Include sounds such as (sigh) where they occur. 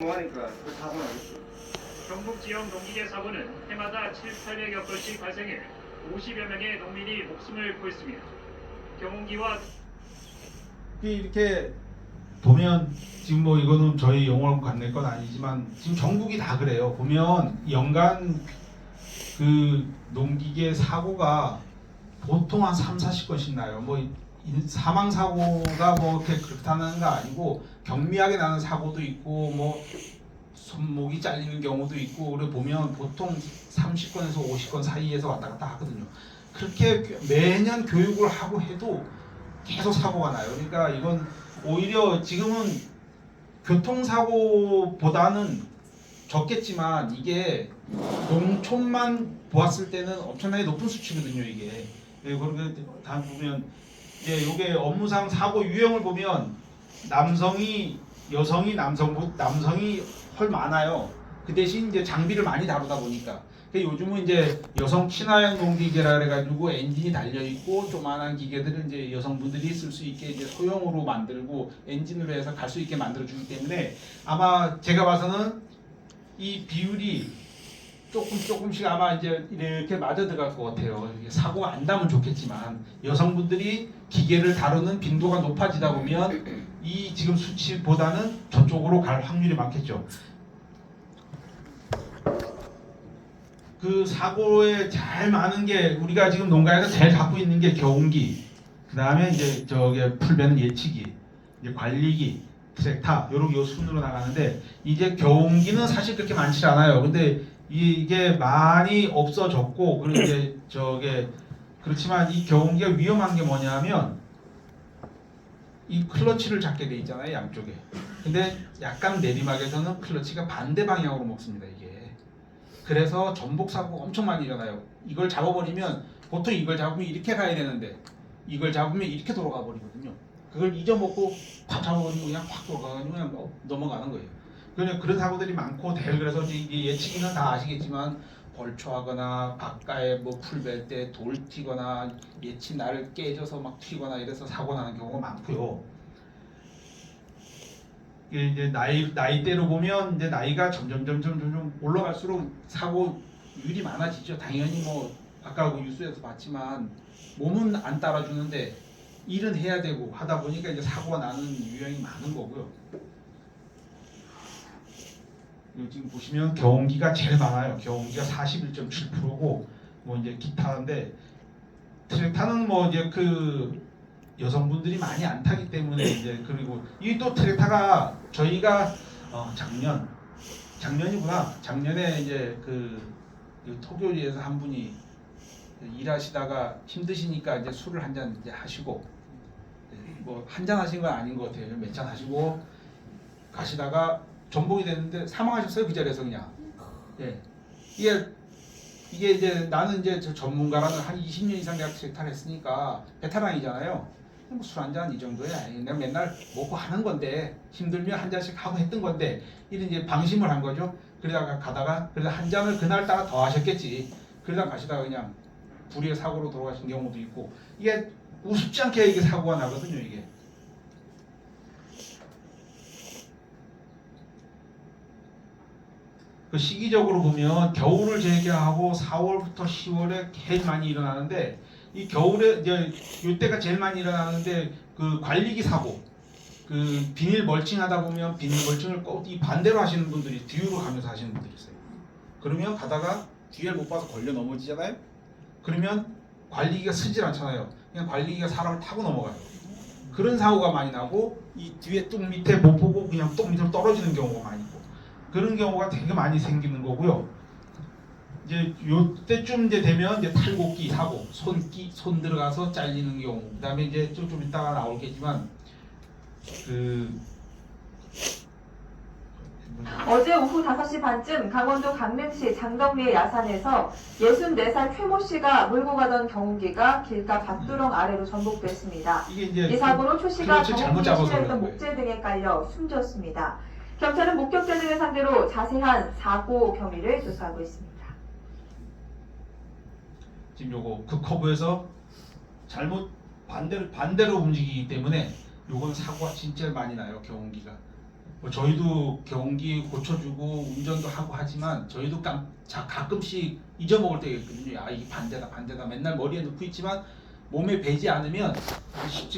그. 경북 지역 농기계 사고는 해마다 7, 800여 건씩 발생해 50여 명의 농민이 목숨을 잃습니다. 경운기와 이렇게 보면 지금 뭐 이거는 저희 영월 관내 건 아니지만 지금 전국이 다 그래요. 보면 연간 그 농기계 사고가 보통 한 3, 40건씩 나요. 뭐 이- 사망 사고가 뭐 이렇게 그렇다는 거 아니고 경미하게 나는 사고도 있고 뭐 손목이 잘리는 경우도 있고 그래 보면 보통 30건에서 50건 사이에서 왔다 갔다 하거든요. 그렇게 매년 교육을 하고 해도 계속 사고가 나요. 그러니까 이건 오히려 지금은 교통사고보다는 적겠지만 이게 농촌만 보았을 때는 엄청나게 높은 수치거든요. 이게 예, 그렇게 다 보면 이제 이게 업무상 사고 유형을 보면 남성이 여성이 남성 남성이 헐 많아요. 그 대신 이제 장비를 많이 다루다 보니까 그 요즘은 이제 여성 친화형 농기계라 그래가지고 엔진이 달려 있고 조만한 기계들은 이제 여성분들이 쓸 수 있게 이제 소형으로 만들고 엔진으로 해서 갈 수 있게 만들어 주기 때문에 아마 제가 봐서는 이 비율이 조금 조금씩 아마 이제 이렇게 맞아 들어갈 것 같아요. 사고가 안 나면 좋겠지만 여성분들이 기계를 다루는 빈도가 높아지다 보면 이 지금 수치보다는 저쪽으로 갈 확률이 많겠죠. 그 사고에 잘 많은 게 우리가 지금 농가에서 제일 갖고 있는 게 겨운기, 그 다음에 이제 저게 풀배는 예치기, 이제 관리기, 트랙타 요런 요 순으로 나가는데 이제 겨운기는 사실 그렇게 많지 않아요. 근데 이게 많이 없어졌고 그리고 이제 (clears throat) 저게 그렇지만 이 겨운기가 위험한 게 뭐냐면 이 클러치를 잡게 돼 있잖아요 양쪽에. 근데 약간 내리막에서는 클러치가 반대 방향으로 먹습니다 이게. 그래서 전복 사고가 엄청 많이 일어나요. 이걸 잡아버리면 보통 이걸 잡으면 이렇게 가야 되는데 이걸 잡으면 이렇게 돌아가 버리거든요. 그걸 잊어먹고 팍 잡아버리면 그냥 확 돌아가가지고 그냥 뭐 넘어가는 거예요. 그냥 그런 사고들이 많고 대를 그래서 이제 예측이는 다 아시겠지만 벌초하거나 바깥에 뭐 풀벨 때돌 튀거나 예치 날을 깨져서 막 튀거나 이래서 사고 나는 경우가 많고요. 이게 이제 나이 나이대로 보면 이제 나이가 점점 점점 점점 올라갈수록 사고율이 많아지죠. 당연히 뭐 아까 그 뉴스에서 봤지만 몸은 안 따라주는데 일은 해야 되고 하다 보니까 이제 사고가 나는 유형이 많은 거고요. 지금 보시면 경운기가 제일 많아요. 경운기가 41.7%고 뭐 이제 기타인데 트랙타는 뭐 이제 그 여성분들이 많이 안 타기 때문에 이제 그리고 이 또 트랙타가 저희가 어 작년 작년이구나 작년에 이제 그, 그 토교리에서 한 분이 일하시다가 힘드시니까 이제 술을 한 잔 이제 하시고 뭐 한 잔 하신 건 아닌 것 같아요 몇 잔 하시고 가시다가 전복이 됐는데 사망하셨어요 그 자리에서 그냥 예 이게 이게 이제 나는 이제 저 전문가라는 한 20년 이상 대학 트랙타를 했으니까 베테랑이잖아요 뭐 술한 잔 이 정도야. 내가 맨날 먹고 하는 건데 힘들면 한 잔씩 하고 했던 건데 이런 이제 방심을 한 거죠. 그러다가 가다가 그래서 한 잔을 그날 따라 더 하셨겠지. 그러다 가시다가 그냥 불의의 사고로 돌아가신 경우도 있고 이게 우습지 않게 이게 사고가 나거든요. 이게. 그 시기적으로 보면 겨울을 제외하고 4월부터 10월에 제일 많이 일어나는데 이 겨울에 이제 이때가 제일 많이 일어나는데 그 관리기 사고 그 비닐 멀칭 하다 보면 비닐 멀칭을 꼭이 반대로 하시는 분들이 뒤로 가면서 하시는 분들이 있어요. 그러면 가다가 뒤를 못 봐서 걸려 넘어지잖아요. 그러면 관리기가 쓰질 않잖아요. 그냥 관리기가 사람을 타고 넘어가요. 그런 사고가 많이 나고 이 뒤에 뚝 밑에 못 보고 그냥 뚝 밑으로 떨어지는 경우가 많이 있고 그런 경우가 되게 많이 생기는 거고요. 이제 요때쯤 이제 되면 이제 탈곡기 사고, 손기 손 들어가서 잘리는 경우, 그다음에 이제 좀, 좀 이따가 나올겠지만 그 어제 오후 5시 반쯤 강원도 강릉시 장덕리의 야산에서 64살 최모 씨가 몰고 가던 경운기가 길가 밭두렁 아래로 전복됐습니다. 이게 이제 이 사고로 최 씨가 잘못 경운기에 잡아서 그런 거예요. 목재 등에 깔려 숨졌습니다. 경찰은 목격자 등을 상대로 자세한 사고 경위를 조사하고 있습니다. 지금 요거 그 커브에서 잘못 반대로 반대로 움직이기 때문에 요건 사고가 진짜 많이 나요 경운기가. 뭐 저희도 경기 고쳐주고 운전도 하고 하지만 저희도 깜, 자, 가끔씩 잊어먹을 때가 있거든요. 아, 이게 반대다, 반대다. 맨날 머리에 넣고 있지만 몸에 배지 않으면 쉽지